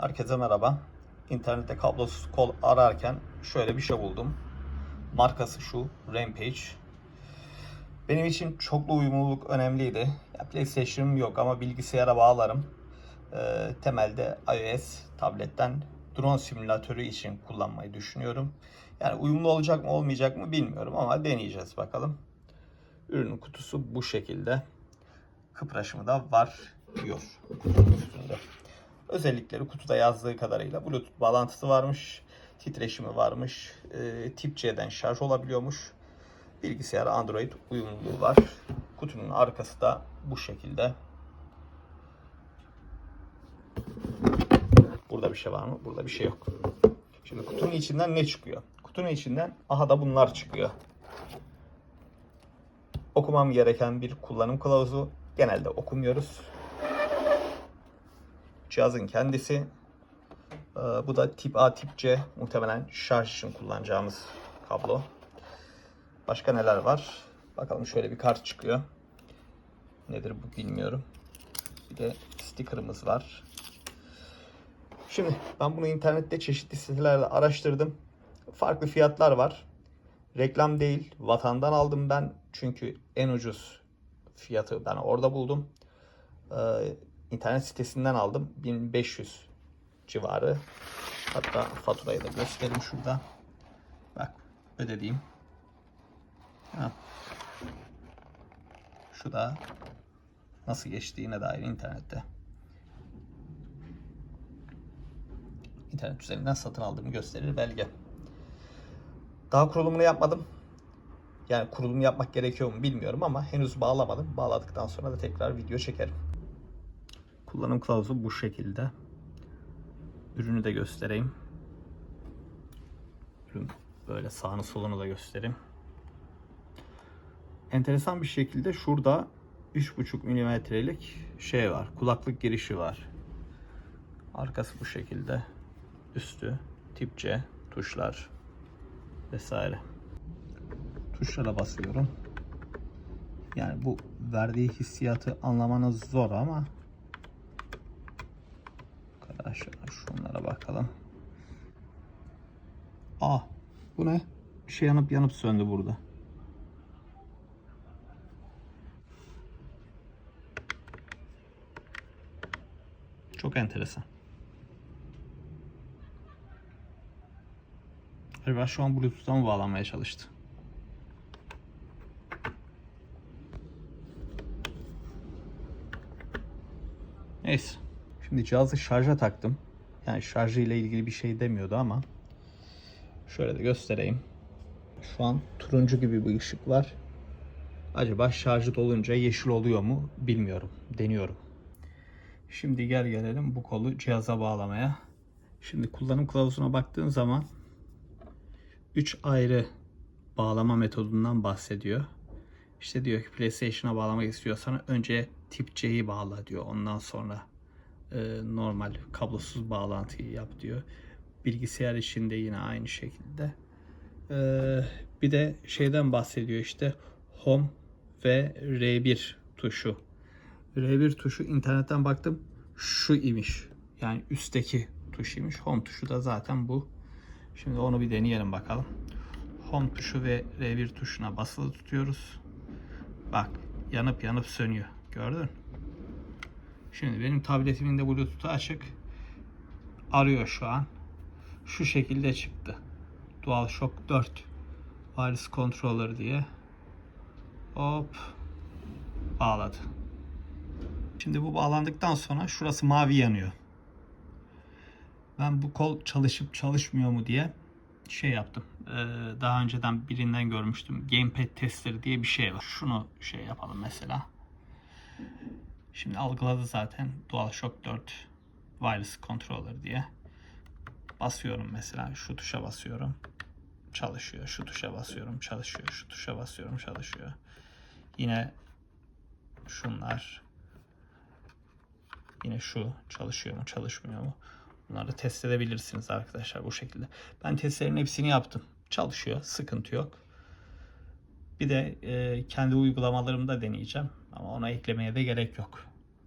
Herkese merhaba. İnternette kablosuz kol ararken şöyle bir şey buldum. Markası şu Rampage. Benim için çoklu uyumluluk önemliydi. Ya PlayStation'ım yok ama bilgisayara bağlarım. Ee, temelde iOS tabletten drone simülatörü için kullanmayı düşünüyorum. Yani uyumlu olacak mı olmayacak mı bilmiyorum ama deneyeceğiz bakalım. Ürünün kutusu bu şekilde. Kıpraşımı da var diyor kutunun üstünde. Özellikleri kutuda yazdığı kadarıyla Bluetooth bağlantısı varmış, titreşimi varmış, e, tip C'den şarj olabiliyormuş. Bilgisayar Android uyumluluğu var. Kutunun arkası da bu şekilde. Burada bir şey var mı? Burada bir şey yok. Şimdi kutunun içinden ne çıkıyor? Kutunun içinden aha da bunlar çıkıyor. Okumam gereken bir kullanım kılavuzu. Genelde okumuyoruz cihazın kendisi. Ee, bu da tip A tip C muhtemelen şarj için kullanacağımız kablo. Başka neler var? Bakalım şöyle bir kart çıkıyor. Nedir bu bilmiyorum. Bir de sticker'ımız var. Şimdi ben bunu internette çeşitli sitelerde araştırdım. Farklı fiyatlar var. Reklam değil, vatandan aldım ben. Çünkü en ucuz fiyatı ben orada buldum. Ee, internet sitesinden aldım. 1500 civarı. Hatta faturayı da göstereyim şurada. Bak ödediğim. Ha. Şu da nasıl geçtiğine dair internette. İnternet üzerinden satın aldığımı gösterir belge. Daha kurulumunu yapmadım. Yani kurulum yapmak gerekiyor mu bilmiyorum ama henüz bağlamadım. Bağladıktan sonra da tekrar video çekerim. Kullanım kılavuzu bu şekilde. Ürünü de göstereyim. Ürün böyle sağını solunu da göstereyim. Enteresan bir şekilde şurada 3,5 milimetrelik şey var. Kulaklık girişi var. Arkası bu şekilde. Üstü tip C tuşlar vesaire. Tuşlara basıyorum. Yani bu verdiği hissiyatı anlamanız zor ama Arkadaşlar şunlara bakalım. Ah bu ne? Bir şey yanıp yanıp söndü burada. Çok enteresan. Galiba şu an Bluetooth'tan bağlanmaya çalıştı? Neyse. Şimdi cihazı şarja taktım. Yani şarjı ile ilgili bir şey demiyordu ama şöyle de göstereyim. Şu an turuncu gibi bir ışık var. Acaba şarjı dolunca yeşil oluyor mu bilmiyorum. Deniyorum. Şimdi gel gelelim bu kolu cihaza bağlamaya. Şimdi kullanım kılavuzuna baktığın zaman 3 ayrı bağlama metodundan bahsediyor. İşte diyor ki PlayStation'a bağlamak istiyorsan önce tip C'yi bağla diyor. Ondan sonra e, normal kablosuz bağlantıyı yap diyor. Bilgisayar içinde yine aynı şekilde. E, bir de şeyden bahsediyor işte Home ve R1 tuşu. R1 tuşu internetten baktım şu imiş. Yani üstteki tuş imiş. Home tuşu da zaten bu. Şimdi onu bir deneyelim bakalım. Home tuşu ve R1 tuşuna basılı tutuyoruz. Bak yanıp yanıp sönüyor. Gördün? Şimdi benim tabletimin de Bluetooth'u açık. Arıyor şu an. Şu şekilde çıktı. DualShock 4 Wireless Controller diye. Hop. Bağladı. Şimdi bu bağlandıktan sonra şurası mavi yanıyor. Ben bu kol çalışıp çalışmıyor mu diye şey yaptım. Ee, daha önceden birinden görmüştüm. Gamepad Tester diye bir şey var. Şunu şey yapalım mesela. Şimdi algıladı zaten DualShock 4 Wireless Controller diye. Basıyorum mesela şu tuşa basıyorum. Çalışıyor. Şu tuşa basıyorum. Çalışıyor. Şu tuşa basıyorum. Çalışıyor. Yine şunlar. Yine şu çalışıyor mu çalışmıyor mu? Bunları test edebilirsiniz arkadaşlar bu şekilde. Ben testlerin hepsini yaptım. Çalışıyor. Sıkıntı yok. Bir de e, kendi uygulamalarımda deneyeceğim. Ama ona eklemeye de gerek yok.